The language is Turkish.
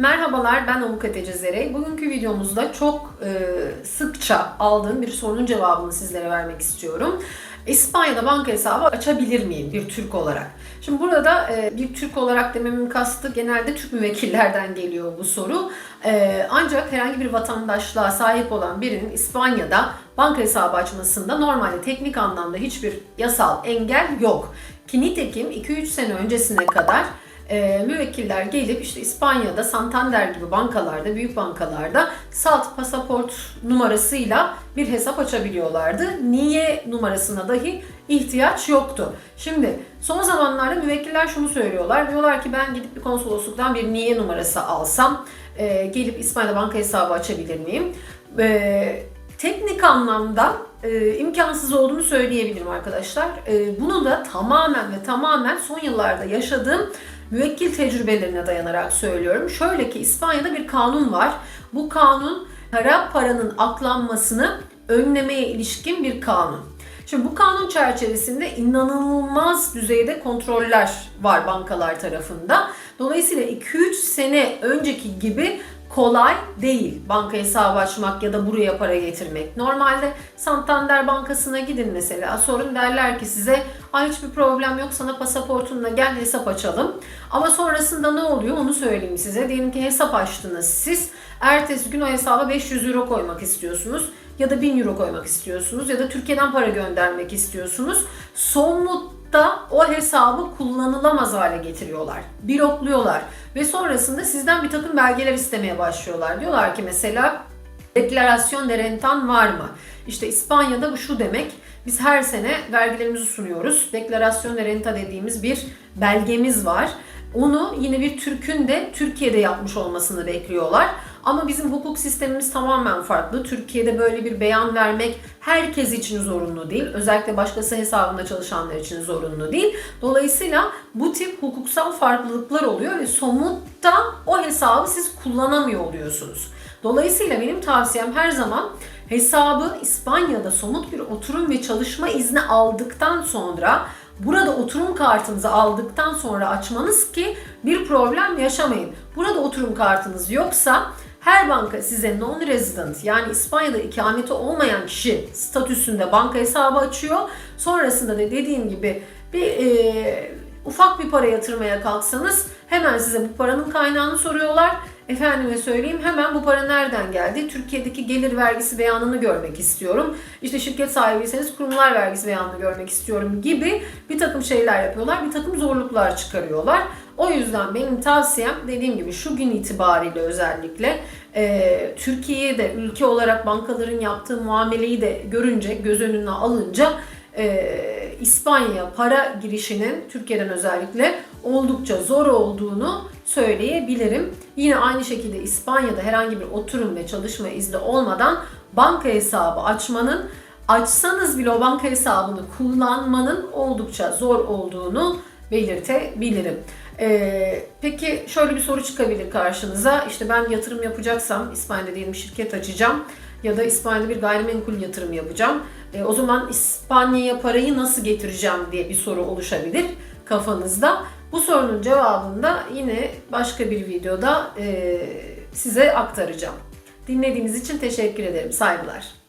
Merhabalar ben Avukat Ece Zerey. Bugünkü videomuzda çok e, sıkça aldığım bir sorunun cevabını sizlere vermek istiyorum. İspanya'da banka hesabı açabilir miyim bir Türk olarak? Şimdi burada e, bir Türk olarak dememin kastı genelde Türk müvekkillerden geliyor bu soru. E, ancak herhangi bir vatandaşlığa sahip olan birinin İspanya'da banka hesabı açmasında normalde teknik anlamda hiçbir yasal engel yok. Ki nitekim 2-3 sene öncesine kadar e, müvekkiller gelip işte İspanya'da Santander gibi bankalarda, büyük bankalarda salt pasaport numarasıyla bir hesap açabiliyorlardı. Niye numarasına dahi ihtiyaç yoktu. Şimdi son zamanlarda müvekkiller şunu söylüyorlar. Diyorlar ki ben gidip bir konsolosluktan bir niye numarası alsam e, gelip İspanya'da banka hesabı açabilir miyim? E, teknik anlamda e, imkansız olduğunu söyleyebilirim arkadaşlar. E, bunu da tamamen ve tamamen son yıllarda yaşadığım müvekkil tecrübelerine dayanarak söylüyorum. Şöyle ki İspanya'da bir kanun var. Bu kanun kara paranın aklanmasını önlemeye ilişkin bir kanun. Şimdi bu kanun çerçevesinde inanılmaz düzeyde kontroller var bankalar tarafında. Dolayısıyla 2-3 sene önceki gibi kolay değil banka hesabı açmak ya da buraya para getirmek. Normalde Santander Bankası'na gidin mesela sorun derler ki size Ay hiçbir problem yok sana pasaportunla gel hesap açalım. Ama sonrasında ne oluyor onu söyleyeyim size. Diyelim ki hesap açtınız siz. Ertesi gün o hesaba 500 euro koymak istiyorsunuz ya da 1000 euro koymak istiyorsunuz ya da Türkiye'den para göndermek istiyorsunuz. Somutta o hesabı kullanılamaz hale getiriyorlar. Blokluyorlar ve sonrasında sizden bir takım belgeler istemeye başlıyorlar. Diyorlar ki mesela deklarasyon de rentan var mı? İşte İspanya'da bu şu demek. Biz her sene vergilerimizi sunuyoruz. Deklarasyon de renta dediğimiz bir belgemiz var. Onu yine bir Türk'ün de Türkiye'de yapmış olmasını bekliyorlar. Ama bizim hukuk sistemimiz tamamen farklı. Türkiye'de böyle bir beyan vermek herkes için zorunlu değil. Özellikle başkası hesabında çalışanlar için zorunlu değil. Dolayısıyla bu tip hukuksal farklılıklar oluyor ve somutta o hesabı siz kullanamıyor oluyorsunuz. Dolayısıyla benim tavsiyem her zaman hesabı İspanya'da somut bir oturum ve çalışma izni aldıktan sonra burada oturum kartınızı aldıktan sonra açmanız ki bir problem yaşamayın. Burada oturum kartınız yoksa her banka size non-resident yani İspanya'da ikameti olmayan kişi statüsünde banka hesabı açıyor. Sonrasında da dediğim gibi bir e, ufak bir para yatırmaya kalksanız hemen size bu paranın kaynağını soruyorlar. Efendime söyleyeyim hemen bu para nereden geldi? Türkiye'deki gelir vergisi beyanını görmek istiyorum. İşte şirket sahibiyseniz kurumlar vergisi beyanını görmek istiyorum gibi bir takım şeyler yapıyorlar. Bir takım zorluklar çıkarıyorlar. O yüzden benim tavsiyem dediğim gibi şu gün itibariyle özellikle e, Türkiye'ye ülke olarak bankaların yaptığı muameleyi de görünce, göz önüne alınca e, İspanya para girişinin Türkiye'den özellikle oldukça zor olduğunu söyleyebilirim. Yine aynı şekilde İspanya'da herhangi bir oturum ve çalışma izni olmadan banka hesabı açmanın açsanız bile o banka hesabını kullanmanın oldukça zor olduğunu belirtebilirim. Ee, peki şöyle bir soru çıkabilir karşınıza. İşte ben yatırım yapacaksam İspanya'da diyelim şirket açacağım ya da İspanya'da bir gayrimenkul yatırım yapacağım. E, o zaman İspanya'ya parayı nasıl getireceğim diye bir soru oluşabilir kafanızda. Bu sorunun cevabını da yine başka bir videoda e, size aktaracağım. Dinlediğiniz için teşekkür ederim. Saygılar.